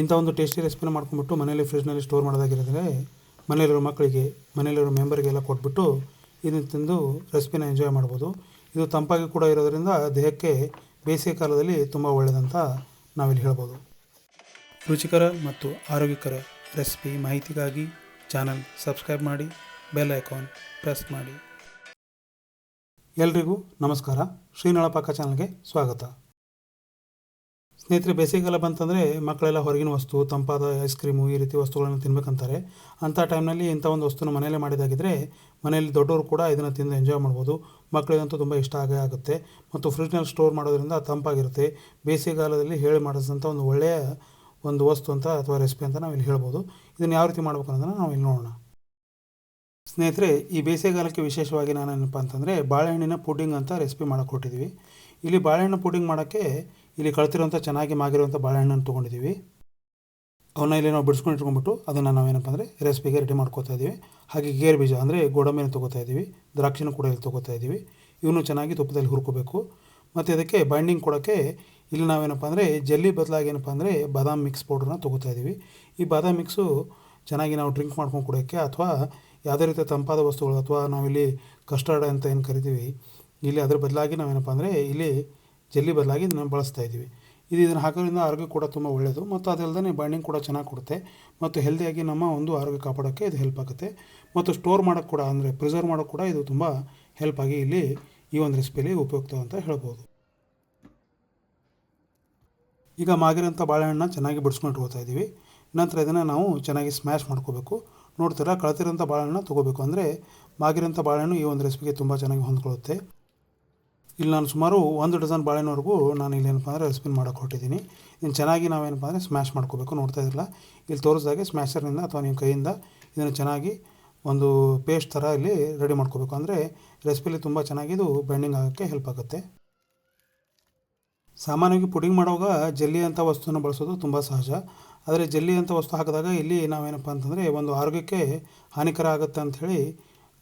ಇಂಥ ಒಂದು ಟೇಸ್ಟಿ ರೆಸಿಪಿನ ಮಾಡ್ಕೊಂಡ್ಬಿಟ್ಟು ಮನೇಲಿ ಫ್ರಿಜ್ನಲ್ಲಿ ಸ್ಟೋರ್ ಮಾಡೋದಾಗಿರೋದ್ರೆ ಮನೆಯಲ್ಲಿರೋ ಮಕ್ಕಳಿಗೆ, ಮನೆಯಲ್ಲಿರೋ ಮೆಂಬರ್ಗೆಲ್ಲ ಕೊಟ್ಬಿಟ್ಟು ಇದನ್ನು ತಿಂದು ರೆಸಿಪಿನ ಎಂಜಾಯ್ ಮಾಡ್ಬೋದು. ಇದು ತಂಪಾಗಿ ಕೂಡ ಇರೋದರಿಂದ ದೇಹಕ್ಕೆ ಬೇಸಿಗೆ ಕಾಲದಲ್ಲಿ ತುಂಬ ಒಳ್ಳೆಯದಂತ ನಾವಿಲ್ಲಿ ಹೇಳ್ಬೋದು. ರುಚಿಕರ ಮತ್ತು ಆರೋಗ್ಯಕರ ರೆಸಿಪಿ ಮಾಹಿತಿಗಾಗಿ ಚಾನಲ್ ಸಬ್ಸ್ಕ್ರೈಬ್ ಮಾಡಿ ಬೆಲ್ ಐಕಾನ್ ಪ್ರೆಸ್ ಮಾಡಿ. ಎಲ್ರಿಗೂ ನಮಸ್ಕಾರ. ಶ್ರೀನಳ ಪಾಕ ಚಾನಲ್ಗೆ ಸ್ವಾಗತ. ಸ್ನೇಹಿತರೆ, ಬೇಸಿಗೆಗಾಲ ಬಂತಂದರೆ ಮಕ್ಕಳೆಲ್ಲ ಹೊರಗಿನ ವಸ್ತು, ತಂಪಾದ ಐಸ್ ಕ್ರೀಮು ಈ ರೀತಿ ವಸ್ತುಗಳನ್ನು ತಿನ್ಬೇಕಂತಾರೆ. ಅಂಥ ಟೈಮ್ನಲ್ಲಿ ಇಂಥ ಒಂದು ವಸ್ತುನ ಮನೆಯಲ್ಲೇ ಮಾಡಿದಾಗಿದ್ದರೆ ಮನೆಯಲ್ಲಿ ದೊಡ್ಡವರು ಕೂಡ ಇದನ್ನು ತಿಂದು ಎಂಜಾಯ್ ಮಾಡ್ಬೋದು. ಮಕ್ಕಳಿಗಂತೂ ತುಂಬ ಇಷ್ಟ ಆಗೇ ಆಗುತ್ತೆ. ಮತ್ತು ಫ್ರಿಜ್ನಲ್ಲಿ ಸ್ಟೋರ್ ಮಾಡೋದ್ರಿಂದ ತಂಪಾಗಿರುತ್ತೆ. ಬೇಸಿಗೆಗಾಲದಲ್ಲಿ ಹೇಳಿ ಮಾಡಿದಂಥ ಒಂದು ಒಳ್ಳೆಯ ಒಂದು ವಸ್ತು ಅಂತ ಅಥವಾ ರೆಸಿಪಿ ಅಂತ ನಾವು ಇಲ್ಲಿ ಹೇಳ್ಬೋದು. ಇದನ್ನು ಯಾವ ರೀತಿ ಮಾಡ್ಬೇಕು ಅನ್ನೋದನ್ನು ನಾವು ಇಲ್ಲಿ ನೋಡೋಣ. ಸ್ನೇಹಿತರೆ, ಈ ಬೇಸಿಗೆಗಾಲಕ್ಕೆ ವಿಶೇಷವಾಗಿ ನಾನು ಏನಪ್ಪ ಅಂತಂದರೆ ಬಾಳೆಹಣ್ಣಿನ ಪುಡ್ಡಿಂಗ್ ಅಂತ ರೆಸಿಪಿ ಮಾಡಕ್ಕೆ ಕೊಟ್ಟಿದ್ದೀವಿ ಇಲ್ಲಿ ಬಾಳೆಹಣ್ಣು ಪುಡ್ಡಿಂಗ್ ಮಾಡೋಕ್ಕೆ ಇಲ್ಲಿ ಕಳ್ತಿರೋಂಥ ಚೆನ್ನಾಗಿ ಮಾಗಿರುವಂಥ ಬಾಳೆಹಣ್ಣನ್ನು ತೊಗೊಂಡಿದ್ದೀವಿ. ಅವನ್ನ ಇಲ್ಲಿ ನಾವು ಬಿಡಿಸ್ಕೊಂಡು ಇಟ್ಕೊಂಡ್ಬಿಟ್ಟು ಅದನ್ನು ನಾವೇನಪ್ಪ ಅಂದರೆ ರೆಸಿಪಿಗೆ ರೆಡಿ ಮಾಡ್ಕೋತಾ ಇದ್ದೀವಿ. ಹಾಗೆ ಗೇರ್ ಬೀಜ ಅಂದರೆ ಗೋಡಂಬಿನ ತೊಗೋತಾ ಇದ್ದೀವಿ, ದ್ರಾಕ್ಷಿನೂ ಕೂಡ ಇಲ್ಲಿ ತೊಗೋತಾ ಇದ್ದೀವಿ. ಇವನು ಚೆನ್ನಾಗಿ ತುಪ್ಪದಲ್ಲಿ ಹುರ್ಕೋಬೇಕು. ಮತ್ತು ಅದಕ್ಕೆ ಬೈಂಡಿಂಗ್ ಕೊಡೋಕ್ಕೆ ಇಲ್ಲಿ ನಾವೇನಪ್ಪ ಅಂದರೆ ಜಲ್ಲಿ ಬದಲಾಗಿ ಏನಪ್ಪ ಅಂದರೆ ಬಾದಾಮ್ ಮಿಕ್ಸ್ ಪೌಡ್ರನ್ನ ತೊಗೋತಾ ಇದ್ದೀವಿ. ಈ ಬಾದಾಮ್ ಮಿಕ್ಸು ಚೆನ್ನಾಗಿ ನಾವು ಡ್ರಿಂಕ್ ಮಾಡ್ಕೊಂಡು ಕುಡಿಯೋಕ್ಕೆ ಅಥವಾ ಯಾವುದೇ ರೀತಿಯ ತಂಪಾದ ವಸ್ತುಗಳು ಅಥವಾ ನಾವಿಲ್ಲಿ ಕಸ್ಟರ್ಡ್ ಅಂತ ಏನು ಕರಿತೀವಿ, ಇಲ್ಲಿ ಅದ್ರ ಬದಲಾಗಿ ನಾವೇನಪ್ಪ ಅಂದರೆ ಇಲ್ಲಿ ಜಲ್ಲಿ ಬದಲಾಗಿ ಇದನ್ನು ಬಳಸ್ತಾ ಇದ್ದೀವಿ. ಇದು ಇದನ್ನು ಹಾಕೋದ್ರಿಂದ ಆರೋಗ್ಯ ಕೂಡ ತುಂಬ ಒಳ್ಳೆಯದು ಮತ್ತು ಅದಲ್ಲದೆ ಬೈಂಡಿಂಗ್ ಕೂಡ ಚೆನ್ನಾಗಿ ಕೊಡುತ್ತೆ. ಮತ್ತು ಹೆಲ್ದಿಯಾಗಿ ನಮ್ಮ ಒಂದು ಆರೋಗ್ಯ ಕಾಪಾಡೋಕ್ಕೆ ಇದು ಹೆಲ್ಪ್ ಆಗುತ್ತೆ. ಮತ್ತು ಸ್ಟೋರ್ ಮಾಡೋಕ್ಕೆ ಕೂಡ ಅಂದರೆ ಪ್ರಿಸರ್ವ್ ಮಾಡೋಕ್ಕೆ ಕೂಡ ಇದು ತುಂಬ ಹೆಲ್ಪ್ ಆಗಿ ಇಲ್ಲಿ ಈ ಒಂದು ರೆಸಿಪಿಯಲ್ಲಿ ಉಪಯುಕ್ತ ಅಂತ ಹೇಳ್ಬೋದು. ಈಗ ಮಾಗಿರೋಂಥ ಬಾಳೆಹಣ್ಣನ್ನ ಚೆನ್ನಾಗಿ ಬಿಡಿಸ್ಕೊಂಡು ಹೋಗ್ತಾ ಇದ್ದೀವಿ. ನಂತರ ಇದನ್ನು ನಾವು ಚೆನ್ನಾಗಿ ಸ್ಮ್ಯಾಶ್ ಮಾಡ್ಕೋಬೇಕು. ನೋಡ್ತೀರಾ ಕಳತಿರೋಂಥ ಬಾಳೆಹಣ್ಣು ತೊಗೋಬೇಕು. ಅಂದರೆ ಮಾಗಿರೋಂಥ ಬಾಳೆಹಣ್ಣು ಈ ಒಂದು ರೆಸಿಪಿಗೆ ತುಂಬ ಚೆನ್ನಾಗಿ ಹೊಂದ್ಕೊಳ್ಳುತ್ತೆ. ಇಲ್ಲಿ ನಾನು ಸುಮಾರು ಒಂದು ಡಜನ್ ಬಾಳೆಹಣ್ಣುವರೆಗೂ ನಾನು ಇಲ್ಲಿ ಏನಪ್ಪ ಅಂದರೆ ಸ್ಪಿನ್ ಮಾಡೋಕೆ ಹೊಟ್ಟಿದ್ದೀನಿ ಇನ್ನು ಚೆನ್ನಾಗಿ ನಾವೇನಪ್ಪ ಅಂದರೆ ಸ್ಮ್ಯಾಶ್ ಮಾಡ್ಕೋಬೇಕು ನೋಡ್ತಾ ಇದ್ದಿಲ್ಲ ಇಲ್ಲಿ ತೋರಿಸಿದಾಗೆ ಸ್ಮ್ಯಾಶರ್ನಿಂದ ಅಥವಾ ನಿಮ್ಮ ಕೈಯಿಂದ ಇದನ್ನು ಚೆನ್ನಾಗಿ ಒಂದು ಪೇಸ್ಟ್ ಥರ ಇಲ್ಲಿ ರೆಡಿ ಮಾಡ್ಕೋಬೇಕು. ಅಂದರೆ ರೆಸಿಪಿಲಿ ತುಂಬ ಚೆನ್ನಾಗಿ ಇದು ಬೈಂಡಿಂಗ್ ಆಗೋಕ್ಕೆ ಹೆಲ್ಪ್ ಆಗುತ್ತೆ. ಸಾಮಾನ್ಯವಾಗಿ ಪುಡಿಂಗ್ ಮಾಡುವಾಗ ಜಲ್ಲಿ ಅಂತ ವಸ್ತುವನ್ನು ಬಳಸೋದು ತುಂಬ ಸಹಜ. ಆದರೆ ಜಲ್ಲಿ ಅಂತ ವಸ್ತು ಹಾಕಿದಾಗ ಇಲ್ಲಿ ನಾವೇನಪ್ಪ ಅಂತಂದರೆ ಒಂದು ಆರೋಗ್ಯಕ್ಕೆ ಹಾನಿಕರ ಆಗುತ್ತೆ ಅಂಥೇಳಿ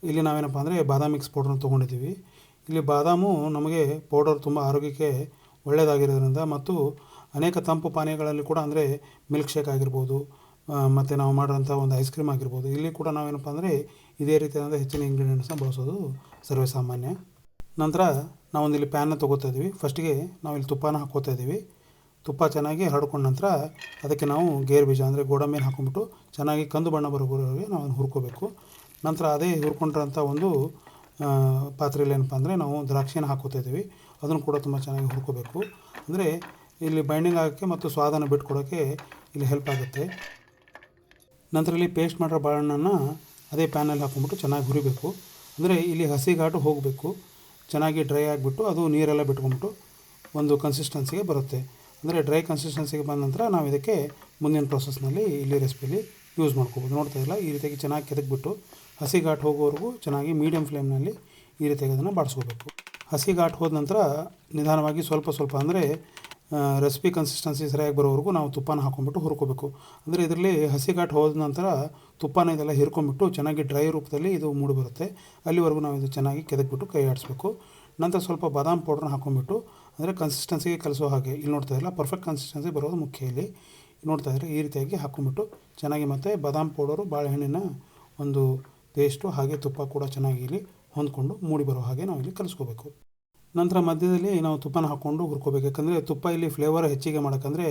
ಇಲ್ಲಿ ನಾವೇನಪ್ಪ ಅಂದರೆ ಬಾದಾಮಿಕ್ಸ್ ಪೌಡ್ರನ್ನ ತೊಗೊಂಡಿದ್ದೀವಿ. ಇಲ್ಲಿ ಬಾದಾಮು ನಮಗೆ ಪೌಡರ್ ತುಂಬ ಆರೋಗ್ಯಕ್ಕೆ ಒಳ್ಳೆಯದಾಗಿರೋದ್ರಿಂದ ಮತ್ತು ಅನೇಕ ತಂಪು ಪಾನೀಯಗಳಲ್ಲಿ ಕೂಡ ಅಂದರೆ ಮಿಲ್ಕ್ ಶೇಕ್ ಆಗಿರ್ಬೋದು ಮತ್ತು ನಾವು ಮಾಡಿರೋಂಥ ಒಂದು ಐಸ್ ಕ್ರೀಮ್ ಆಗಿರ್ಬೋದು. ಇಲ್ಲಿ ಕೂಡ ನಾವೇನಪ್ಪ ಅಂದರೆ ಇದೇ ರೀತಿಯಾದ ಹೆಚ್ಚಿನ ಇಂಗ್ರೀಡಿಯೆಂಟ್ಸ್ನ ಬಳಸೋದು ಸರ್ವೇ ಸಾಮಾನ್ಯ ನಂತರ ನಾವೊಂದು ಇಲ್ಲಿ ಪ್ಯಾನ್ನ ತೊಗೋತಾ ಇದ್ದೀವಿ. ಫಸ್ಟಿಗೆ ನಾವು ಇಲ್ಲಿ ತುಪ್ಪನ ಹಾಕ್ಕೋತಾ ಇದ್ದೀವಿ. ತುಪ್ಪ ಚೆನ್ನಾಗಿ ಹರಡ್ಕೊಂಡ ನಂತರ ಅದಕ್ಕೆ ನಾವು ಗೇರು ಬೀಜ ಅಂದರೆ ಗೋಡಂಬಿನ ಹಾಕೊಂಡ್ಬಿಟ್ಟು ಚೆನ್ನಾಗಿ ಕಂದು ಬಣ್ಣ ಬರೋವರೆಗೆ ನಾವು ಅದನ್ನು ಹುರ್ಕೋಬೇಕು. ನಂತರ ಅದೇ ಹುರ್ಕೊಂಡಿರೋಂಥ ಒಂದು ಪಾತ್ರೆಯಲ್ಲಿ ಏನಪ್ಪ ಅಂದರೆ ನಾವು ದ್ರಾಕ್ಷಿಯನ್ನು ಹಾಕೋತಾ ಇದ್ದೀವಿ. ಅದನ್ನು ಕೂಡ ತುಂಬ ಚೆನ್ನಾಗಿ ಹುರ್ಕೋಬೇಕು. ಅಂದರೆ ಇಲ್ಲಿ ಬೈಂಡಿಂಗ್ ಆಗೋಕ್ಕೆ ಮತ್ತು ಸ್ವಾದನ ಬಿಟ್ಕೊಡೋಕ್ಕೆ ಇಲ್ಲಿ ಹೆಲ್ಪ್ ಆಗುತ್ತೆ. ನಂತರ ಇಲ್ಲಿ ಪೇಸ್ಟ್ ಮಾಡಿರೋ ಬಾಳೆಹಣ್ಣನ್ನು ಅದೇ ಪ್ಯಾನಲ್ಲಿ ಹಾಕೊಂಡ್ಬಿಟ್ಟು ಚೆನ್ನಾಗಿ ಹುರಿಬೇಕು. ಅಂದರೆ ಇಲ್ಲಿ ಹಸಿ ಘಾಟು ಹೋಗಬೇಕು. ಚೆನ್ನಾಗಿ ಡ್ರೈ ಆಗಿಬಿಟ್ಟು ಅದು ನೀರೆಲ್ಲ ಬಿಟ್ಕೊಂಡ್ಬಿಟ್ಟು ಒಂದು ಕನ್ಸಿಸ್ಟೆನ್ಸಿಗೆ ಬರುತ್ತೆ. ಅಂದರೆ ಡ್ರೈ ಕನ್ಸಿಸ್ಟೆನ್ಸಿಗೆ ಬಂದ ನಂತರ ನಾವು ಇದಕ್ಕೆ ಮುಂದಿನ ಪ್ರೊಸೆಸ್ನಲ್ಲಿ ಇಲ್ಲಿ ರೆಸಿಪಿಲಿ ಯೂಸ್ ಮಾಡ್ಕೋಬೋದು. ನೋಡ್ತಾ ಇಲ್ಲ ಈ ರೀತಿಯಾಗಿ ಚೆನ್ನಾಗಿ ಕೆದಕ್ಬಿಟ್ಟು ಹಸಿ ಘಾಟ್ ಹೋಗೋವರೆಗೂ ಚೆನ್ನಾಗಿ ಮೀಡಿಯಮ್ ಫ್ಲೇಮ್ನಲ್ಲಿ ಈ ರೀತಿಯಾಗಿ ಅದನ್ನು ಬಾಡಿಸ್ಕೋಬೇಕು. ಹಸಿ ಘಾಟ್ ಹೋದ ನಂತರ ನಿಧಾನವಾಗಿ ಸ್ವಲ್ಪ ಸ್ವಲ್ಪ ಅಂದರೆ ರೆಸಿಪಿ ಕನ್ಸಿಸ್ಟೆನ್ಸಿ ಸರಿಯಾಗಿ ಬರೋವರೆಗೂ ನಾವು ತುಪ್ಪನ ಹಾಕೊಂಡ್ಬಿಟ್ಟು ಹುರ್ಕೋಬೇಕು. ಅಂದರೆ ಇದರಲ್ಲಿ ಹಸಿ ಘಾಟ್ ಹೋದ ನಂತರ ತುಪ್ಪನ ಇದೆಲ್ಲ ಹಿರ್ಕೊಂಡ್ಬಿಟ್ಟು ಚೆನ್ನಾಗಿ ಡ್ರೈ ರೂಪದಲ್ಲಿ ಇದು ಮೂಡಿ ಬರುತ್ತೆ. ಅಲ್ಲಿವರೆಗೂ ನಾವು ಇದು ಚೆನ್ನಾಗಿ ಕೆದಕ್ಬಿಟ್ಟು ಕೈ ಆಡಿಸ್ಬೇಕು. ನಂತರ ಸ್ವಲ್ಪ ಬಾದಾಮ್ ಪೌಡ್ರನ್ನ ಹಾಕೊಂಡ್ಬಿಟ್ಟು, ಅಂದರೆ ಕನ್ಸಿಸ್ಟೆನ್ಸಿಗೆ ಕಲಿಸೋ ಹಾಗೆ. ಇಲ್ಲಿ ನೋಡ್ತಾ ಇಲ್ಲ ಪರ್ಫೆಕ್ಟ್ ಕನ್ಸಿಸ್ಟೆನ್ಸಿ ಬರೋದು ಮುಖ್ಯ ಇಲ್ಲಿ. ನೋಡ್ತಾ ಇದ್ದರೆ ಈ ರೀತಿಯಾಗಿ ಹಾಕ್ಕೊಂಬಿಟ್ಟು ಚೆನ್ನಾಗಿ ಮತ್ತು ಬಾದಾಮ್ ಪೌಡರು, ಬಾಳೆಹಣ್ಣಿನ ಒಂದು ಪೇಸ್ಟು ಹಾಗೆ ತುಪ್ಪ ಕೂಡ ಚೆನ್ನಾಗಿ ಇಲ್ಲಿ ಹೊಂದ್ಕೊಂಡು ಮೂಡಿ ಬರೋ ಹಾಗೆ ನಾವು ಇಲ್ಲಿ ಕಲಿಸ್ಕೋಬೇಕು. ನಂತರ ಮಧ್ಯದಲ್ಲಿ ನಾವು ತುಪ್ಪನ ಹಾಕ್ಕೊಂಡು ಹುರ್ಕೋಬೇಕು. ಯಾಕಂದರೆ ತುಪ್ಪ ಇಲ್ಲಿ ಫ್ಲೇವರ್ ಹೆಚ್ಚಿಗೆ ಮಾಡೋಕ್ಕಂದರೆ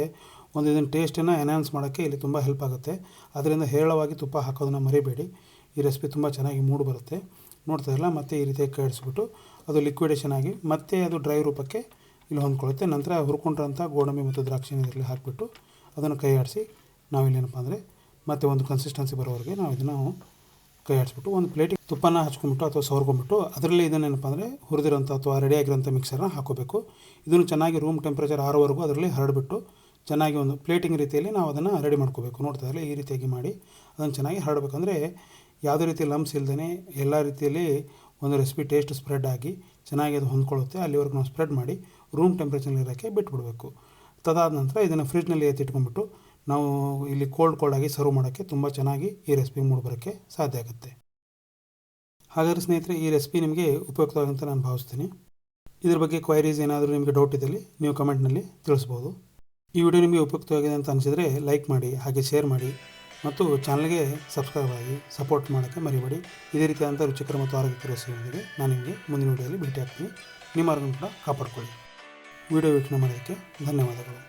ಒಂದು ಇದನ್ನು ಟೇಸ್ಟನ್ನು ಎನ್ಹಾನ್ಸ್ ಮಾಡೋಕ್ಕೆ ಇಲ್ಲಿ ತುಂಬ ಹೆಲ್ಪ್ ಆಗುತ್ತೆ. ಅದರಿಂದ ಹೇರಳವಾಗಿ ತುಪ್ಪ ಹಾಕೋದನ್ನು ಮರಿಬೇಡಿ. ಈ ರೆಸಿಪಿ ತುಂಬ ಚೆನ್ನಾಗಿ ಮೂಡಿ ಬರುತ್ತೆ. ನೋಡ್ತಾ ಇರಲ್ಲ, ಮತ್ತೆ ಈ ರೀತಿಯಾಗಿ ಕಡಿಸ್ಬಿಟ್ಟು ಅದು ಲಿಕ್ವಿಡೇಷನ್ ಆಗಿ ಮತ್ತೆ ಅದು ಡ್ರೈ ರೂಪಕ್ಕೆ ಇಲ್ಲಿ ಹೊಂದ್ಕೊಳ್ಳುತ್ತೆ. ನಂತರ ಹುರ್ಕೊಂಡಿರೋಂಥ ಗೋಡಂಬಿ ಮತ್ತು ದ್ರಾಕ್ಷಿನ ಇದರಲ್ಲಿ ಹಾಕಿಬಿಟ್ಟು ಅದನ್ನು ಕೈ ಆಡಿಸಿ ನಾವಿಲ್ಲೇನಪ್ಪ ಅಂದರೆ ಮತ್ತೆ ಒಂದು ಕನ್ಸಿಸ್ಟೆನ್ಸಿ ಬರೋವರೆಗೆ ನಾವು ಇದನ್ನು ಕೈ ಆಡಿಸ್ಬಿಟ್ಟು ಒಂದು ಪ್ಲೇಟಿಗೆ ತುಪ್ಪನ ಹಚ್ಕೊಂಬಿಟ್ಟು ಅಥವಾ ಸವರ್ಕೊಂಡ್ಬಿಟ್ಟು ಅದರಲ್ಲಿ ಇದನ್ನೇನಪ್ಪ ಅಂದರೆ ಹುರಿದಿರೋಂಥ ಅಥವಾ ರೆಡಿಯಾಗಿರೋಂಥ ಮಿಕ್ಸರ್ನ ಹಾಕೋಬೇಕು ಇದನ್ನು ಚೆನ್ನಾಗಿ ರೂಮ್ ಟೆಂಪ್ರೇಚರ್ ಆರೋವರೆಗೂ ಅದರಲ್ಲಿ ಹರಡಿಬಿಟ್ಟು ಚೆನ್ನಾಗಿ ಒಂದು ಪ್ಲೇಟಿಂಗ್ ರೀತಿಯಲ್ಲಿ ನಾವು ಅದನ್ನು ರೆಡಿ ಮಾಡ್ಕೋಬೇಕು. ನೋಡ್ತಾ ಈ ರೀತಿಯಾಗಿ ಮಾಡಿ ಅದನ್ನು ಚೆನ್ನಾಗಿ ಹರಡಬೇಕಂದ್ರೆ ಯಾವುದೇ ರೀತಿ ಲಂಬ್ಸ್ ಇಲ್ಲದೇ ಎಲ್ಲ ರೀತಿಯಲ್ಲಿ ಒಂದು ರೆಸಿಪಿ ಟೇಸ್ಟ್ ಸ್ಪ್ರೆಡ್ ಆಗಿ ಚೆನ್ನಾಗಿ ಅದು ಹೊಂದ್ಕೊಳ್ಳುತ್ತೆ. ಅಲ್ಲಿವರೆಗೂ ನಾವು ಸ್ಪ್ರೆಡ್ ಮಾಡಿ ರೂಮ್ ಟೆಂಪ್ರೇಚರ್ನಲ್ಲಿ ಇರೋಕ್ಕೆ ಬಿಟ್ಬಿಡಬೇಕು. ತದಾದ ನಂತರ ಇದನ್ನು ಫ್ರಿಜ್ನಲ್ಲಿ ಎತ್ತಿಟ್ಕೊಂಡ್ಬಿಟ್ಟು ನಾವು ಇಲ್ಲಿ ಕೋಲ್ಡ್ ಕೋಲ್ಡಾಗಿ ಸರ್ವ್ ಮಾಡೋಕ್ಕೆ ತುಂಬ ಚೆನ್ನಾಗಿ ಈ ರೆಸಿಪಿ ಮೂಡಿಬರೋಕ್ಕೆ ಸಾಧ್ಯ ಆಗುತ್ತೆ. ಹಾಗಾದರೆ ಸ್ನೇಹಿತರೆ, ಈ ರೆಸಿಪಿ ನಿಮಗೆ ಉಪಯುಕ್ತವಾಗಂತ ನಾನು ಭಾವಿಸ್ತೀನಿ. ಇದ್ರ ಬಗ್ಗೆ ಕ್ವೈರೀಸ್ ಏನಾದರೂ ನಿಮಗೆ ಡೌಟ್ ಇದ್ದಲ್ಲಿ ನೀವು ಕಮೆಂಟ್ನಲ್ಲಿ ತಿಳಿಸ್ಬೋದು. ಈ ವಿಡಿಯೋ ನಿಮಗೆ ಉಪಯುಕ್ತವಾಗಿದೆ ಅಂತ ಅನಿಸಿದರೆ ಲೈಕ್ ಮಾಡಿ, ಹಾಗೆ ಶೇರ್ ಮಾಡಿ, ಮತ್ತು ಚಾನಲ್ಗೆ ಸಬ್ಸ್ಕ್ರೈಬ್ ಆಗಿ ಸಪೋರ್ಟ್ ಮಾಡೋಕ್ಕೆ ಮರಿಬೇಡಿ. ಇದೇ ರೀತಿಯಾದಂಥ ರುಚಿಕರ ಮತ್ತು ಆರೋಗ್ಯಕರ ರೆಸಿಪಿಯೊಂದಿಗೆ ನಾನು ನಿಮಗೆ ಮುಂದಿನ ವಿಡಿಯೋದಲ್ಲಿ ಭೇಟಿ ಆಗ್ತೀನಿ ನಿಮ್ಮ ಆರೋಗ್ಯ ಕೂಡ ಕಾಪಾಡ್ಕೊಳ್ಳಿ. ವಿಡಿಯೋ ವೀಕ್ಷಣೆ ಮಾಡೋದಕ್ಕೆ ಧನ್ಯವಾದಗಳು